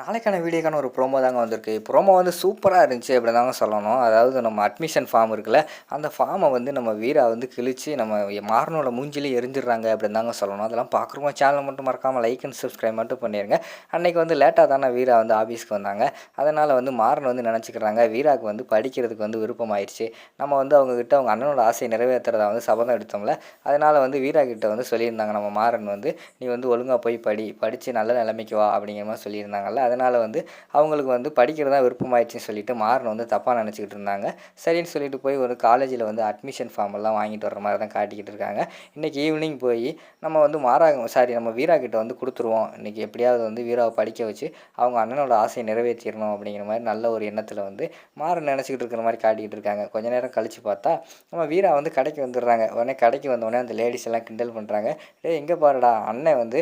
நாளைக்கான வீடியோக்கான ஒரு ப்ரோமோ தாங்க வந்திருக்கு. ப்ரோமோ வந்து சூப்பராக இருந்துச்சு அப்படி தாங்க சொல்லணும். அதாவது நம்ம அட்மிஷன் ஃபார்ம் இருக்குல்ல அந்த ஃபார்மை வந்து நம்ம வீரா வந்து கிழிச்சு நம்ம மாறனோட மூஞ்சிலே எரிஞ்சிடுறாங்க அப்படின்னு தாங்க சொல்லணும். அதெல்லாம் பார்க்குறவங்க சேனல் மட்டும் மறக்காமல் லைக் அண்ட் சப்ஸ்கிரைப் மட்டும் பண்ணிடுங்க அன்றைக்கி வந்து லேட்டாக தானே வீரா வந்து ஆஃபீஸ்க்கு வந்தாங்க. அதனால் வந்து மாறன் வந்து நினச்சிக்கிறாங்க வீராவுக்கு வந்து படிக்கிறதுக்கு வந்து விருப்பமாயிடுச்சு நம்ம வந்து அவங்கக்கிட்ட அவங்க அண்ணனோட ஆசையை நிறைவேற்றுறதா வந்து சபதம் எடுத்தோம்ல. அதனால் வந்து வீரா கிட்ட வந்து சொல்லியிருந்தாங்க நம்ம மாறன் வந்து நீ வந்து ஒழுங்காக போய் படி படித்து நல்ல நிலைமைக்கு வா அப்படிங்கிற மாதிரி சொல்லியிருந்தாங்கல்ல. அதனால் வந்து அவங்களுக்கு வந்து படிக்கிறதா விருப்பமாயிடுச்சுன்னு சொல்லிட்டு மாறன் வந்து தப்பாக நினச்சிக்கிட்டு இருந்தாங்க. சரின்னு சொல்லிட்டு போய் ஒரு காலேஜில் வந்து அட்மிஷன் ஃபார்ம் எல்லாம் வாங்கிட்டு வர மாதிரி தான் காட்டிக்கிட்டு இருக்காங்க. இன்றைக்கி ஈவினிங் போய் நம்ம வந்து மாறா சாரி நம்ம வீரா கிட்ட வந்து கொடுத்துருவோம். இன்றைக்கி எப்படியாவது வந்து வீராவை படிக்க வச்சு அவங்க அண்ணனோட ஆசையை நிறைவேற்றிடணும் அப்படிங்கிற மாதிரி நல்ல ஒரு எண்ணத்தில் வந்து மாறன் நினச்சிக்கிட்டு இருக்கிற மாதிரி காட்டிக்கிட்டு இருக்காங்க. கொஞ்ச நேரம் கழித்து பார்த்தா நம்ம வீரா வந்து கடைக்கு வந்துடுறாங்க. உடனே கடைக்கு வந்தோடனே அந்த லேடிஸ் எல்லாம் கிண்டல் பண்ணுறாங்க டேய் எங்கே பாருடா அண்ணன் வந்து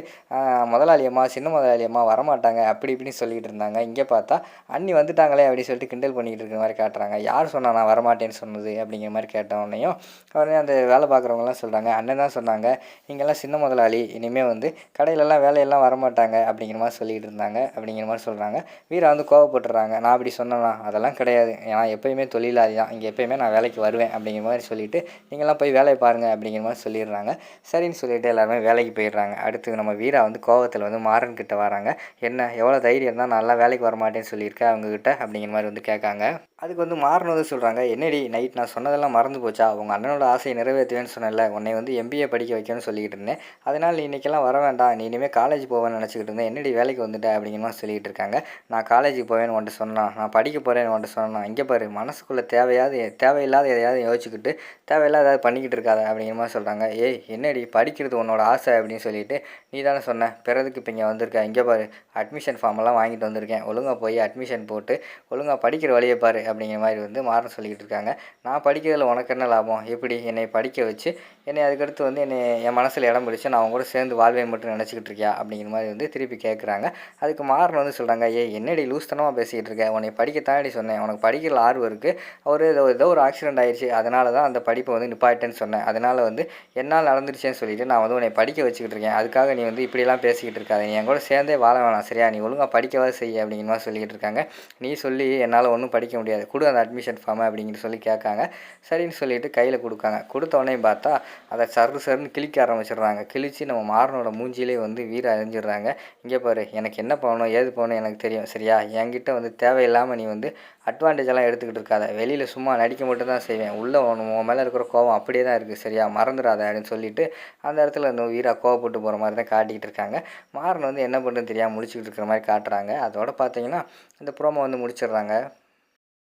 முதலாளியம்மா சின்ன முதலாளியம்மா வரமாட்டாங்க. அப்படி இப்படின்னு சொல்லிகிட்டு இருந்தாங்க இங்கே பார்த்தா அண்ணி வந்துட்டாங்களே அப்படின்னு சொல்லிட்டு கிண்டல் பண்ணிக்கிட்டு இருக்கிற மாதிரி காட்டுறாங்க. யார் சொன்னா நான் வரமாட்டேன்னு சொன்னது? அப்படிங்கிற மாதிரி கேட்டவொடனையும் உடனே அந்த வேலை பார்க்குறவங்கலாம் சொல்கிறாங்க அண்ணன் தான் சொன்னாங்க. நீங்கள்லாம் சின்ன முதலாளி. இனிமேல் வந்து கடையிலலாம் வேலையெல்லாம் வரமாட்டாங்க. அப்படிங்கிற மாதிரி சொல்லிகிட்டு இருந்தாங்க அப்படிங்கிற மாதிரி சொல்கிறாங்க வீரா வந்து கோவப்பட்டுறாங்க. நான் அப்படி சொன்னேனா? அதெல்லாம் கிடையாது. ஏன்னா எப்பயுமே தொழிலாளி தான். இங்கே எப்பயுமே நான் வேலைக்கு வருவேன். அப்படிங்கிற மாதிரி சொல்லிவிட்டு நீங்களாம் போய் வேலையை பாருங்கள் அப்படிங்கிற மாதிரி சொல்லிடுறாங்க. சரின்னு சொல்லிவிட்டு எல்லாருமே வேலைக்கு போயிடுறாங்க. அடுத்து நம்ம வீரா வந்து கோவத்தில் வந்து மாறன் கிட்ட வராங்க. என்ன? எவ்வளோ தைரியம் இருந்தால் நல்லா வேலைக்கு வர மாட்டேன்னு சொல்லியிருக்கேன் அவங்கக்கிட்ட அப்படிங்கிற மாதிரி வந்து கேட்காங்க. அதுக்கு வந்து மாறன் வந்து சொல்கிறாங்க என்னடி நைட் நான் சொன்னதெல்லாம் மறந்து போச்சா? உங்கள் அண்ணனோட ஆசையை நிறைவேற்றுவேன்னு சொன்னேன்ல. உன்னை வந்து எம்பிஏ படிக்க வைக்கணும்னு சொல்லிக்கிட்டு இருந்தேன். அதனால் நீ இன்றைக்கெல்லாம் வர வேண்டாம். நீ இனிமேல் காலேஜ் போவேன்னு நினச்சிக்கிட்டு இருந்தேன். என்னடி வேலைக்கு வந்துட்ட அப்படிங்கிற மாதிரி இருக்காங்க. நான் காலேஜுக்கு போவேன்னு உன்ட்ட சொன்னான் நான் படிக்க போகிறேன்னு ஒன்று சொன்னான் இங்கே பாரு மனசுக்குள்ளே தேவையாவது தேவையில்லாத எதையாவது யோசிச்சுக்கிட்டு தேவையில்லாத ஏதாவது பண்ணிக்கிட்டு இருக்காத அப்படிங்கிற மாதிரி சொல்கிறாங்க ஏய் என்னடி படிக்கிறது உன்னோட ஆசை அப்படின்னு சொல்லிட்டு நீ தானே சொன்ன. பிறதுக்கு இப்போ இங்கே வந்திருக்க. இங்கே பாரு அட்மிஷன் ஃபார்மெல்லாம் வாங்கிட்டு வந்திருக்கேன். ஒழுங்காக போய் அட்மிஷன் போட்டு ஒழுங்காக படிக்கிற வழியை பாரு. அப்படிங்கிற மாதிரி வந்து மாறன் சொல்லிக்கிட்டு இருக்காங்க. நான் படிக்கிறதுல உனக்கு என்ன லாபம்? எப்படி? என்னை படிக்க வச்சு என்னை அதுக்கடுத்து வந்து என்னை என் மனசில் இடம் பிடிச்சி நான் அவங்க கூட சேர்ந்து வாழ்வேன் மட்டும் நினச்சிக்கிட்டு இருக்கியா? அப்படிங்கிற மாதிரி வந்து திருப்பி கேட்குறாங்க அதுக்கு மாறன் வந்து சொல்கிறாங்க ஏ என்னடி லூஸ்தனமாக பேசிக்கிட்டு இருக்கேன் உன்னை படிக்கத்தாண்டி சொன்னேன். உனக்கு படிக்கிற ஆர்வம் இருக்குது ஒரு ஏதோ ஏதோ ஒரு ஆக்சிடென்ட் ஆயிடுச்சு அதனால தான் அந்த படிப்பை வந்து நிப்பாட்டேன்னு சொன்னேன். அதனால் வந்து என்னால் நடந்துருச்சேன்னு சொல்லிட்டு நான் வந்து உன்னை படிக்க வச்சுக்கிட்டு இருக்கேன். அதுக்காக நீ வந்து இப்படியெல்லாம் பேசிக்கிட்டு இருக்காது. நீ என் கூட சேர்ந்தே வாழ வேணாம். சரியா? நீ ஒழுங்காக படிக்கவா செய்ய? அப்படிங்கிற மாதிரி சொல்லிக்கிட்டு இருக்காங்க. நீ சொல்லி என்னால் ஒன்றும் படிக்க முடியாது. கொடு அந்த அட்மிஷன் ஃபார்மை அப்படிங்கிற சொல்லி கேட்காங்க. சரின்னு சொல்லிட்டு கையில் கொடுக்காங்க. கொடுத்த உடனே பார்த்தா அதை சரு சருன்னு கிழிக்க ஆரம்பிச்சிடுறாங்க. கிழிச்சு நம்ம மாறனோட மூஞ்சிலே வந்து வீர அறிஞ்சிடுறாங்க இங்கே பாரு எனக்கு என்ன பண்ணணும் ஏது பண்ணணும் எனக்கு தெரியும். சரியா? என்கிட்ட வந்து தேவையில்லாமல் நீ வந்து அட்வான்டேஜ் எல்லாம் எடுத்துக்கிட்டு இருக்காத. வெளியில் சும்மா நடிக்க மட்டும் தான் செய்வேன். உள்ளே உன் மேலே இருக்கிற கோவம் அப்படியே தான் இருக்குது சரியா? மறந்துடாத அப்படின்னு சொல்லிட்டு அந்த இடத்துல இந்த வீரா கோவப்பட்டு போகிற மாதிரி தான் காட்டிக்கிட்டு இருக்காங்க. மாறன் வந்து என்ன பண்ணுறதுன்னு தெரியாமல் முடிச்சுக்கிட்டு இருக்கிற மாதிரி காட்டுறாங்க. அதோட பார்த்தீங்கன்னா இந்த ப்ரோமோ வந்து முடிச்சிடுறாங்க.